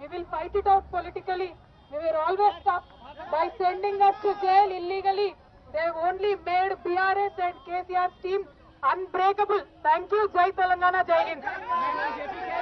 we will fight it out politically we were always tough by sending us to jail illegally they have only made brs and kcr's team unbreakable thank you jai telangana jai hind के भी है